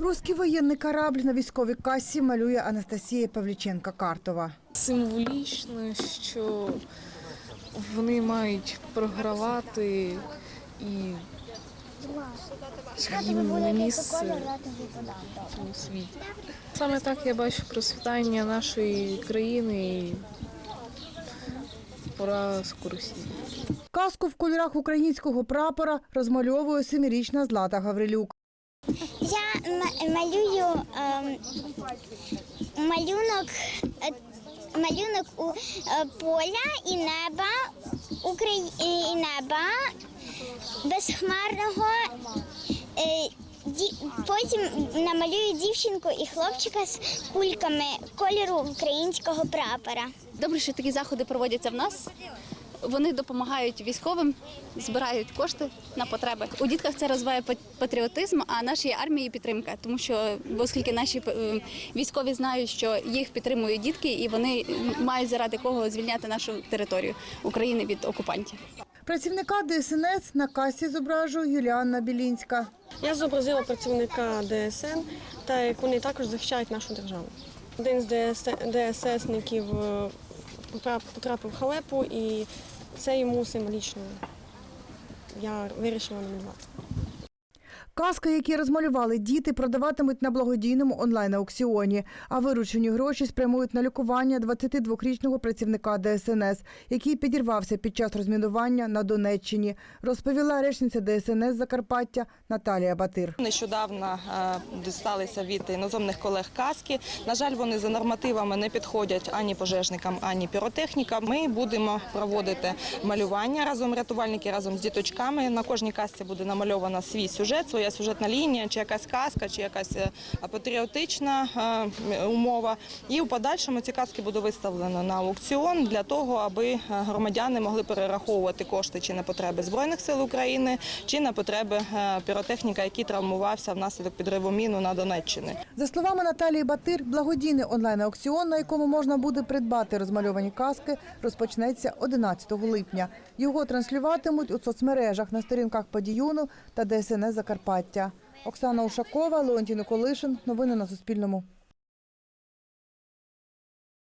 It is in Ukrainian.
Руський воєнний корабль на військовій касі малює Анастасія Павліченка-Картова. Символічно, що вони мають програвати і їм не місце у світі. Саме так я бачу процвітання нашої країни і поразку Росії. Казку в кольорах українського прапора розмальовує семирічна Злата Гаврилюк. Я малюю ем, малюнок, е, малюнок у е, поля і неба, Украї... і неба безхмарного. Е, ді- Потім намалюю дівчинку і хлопчика з кульками кольору українського прапора. Добре, що такі заходи проводяться в нас. Вони допомагають військовим, збирають кошти на потреби. У дітках це розвиває патріотизм, а нашій армії підтримка, тому що оскільки наші е, військові знають, що їх підтримують дітки, і вони мають заради кого звільняти нашу територію України від окупантів. Працівника ДСНС на касі зображує Юліанна Білінська. Я зобразила працівника ДСН, та як вони також захищають нашу державу. Один з ДС... ДССників е, потрапив в халепу, і це йому символічно. Я вирішила намалювати. Каски, які розмалювали діти, продаватимуть на благодійному онлайн-аукціоні, а виручені гроші спрямують на лікування 22-річного працівника ДСНС, який підірвався під час розмінування на Донеччині, розповіла речниця ДСНС Закарпаття Наталія Батир. Нещодавно е, дісталися від іноземних колег каски. На жаль, вони за нормативами не підходять ані пожежникам, ані піротехнікам. Ми будемо проводити малювання разом рятувальники разом з діточками. На кожній касці буде намальована свій сюжет, своя сюжетна лінія, чи якась казка, чи якась е, патріотична е, умова. І у подальшому ці каски буде виставлено на аукціон для того, аби е, громадяни могли перераховувати кошти чи на потреби збройних сил України, чи на потреби піротехніка, який травмувався внаслідок підриву міну на Донеччині. За словами Наталії Батир, благодійний онлайн-аукціон, на якому можна буде придбати розмальовані каски, розпочнеться 11 липня. Його транслюватимуть у соцмережах на сторінках Подіюну та ДСНС Закарпаття. Оксана Ушакова, Леонтій Николишин. Новини на Суспільному.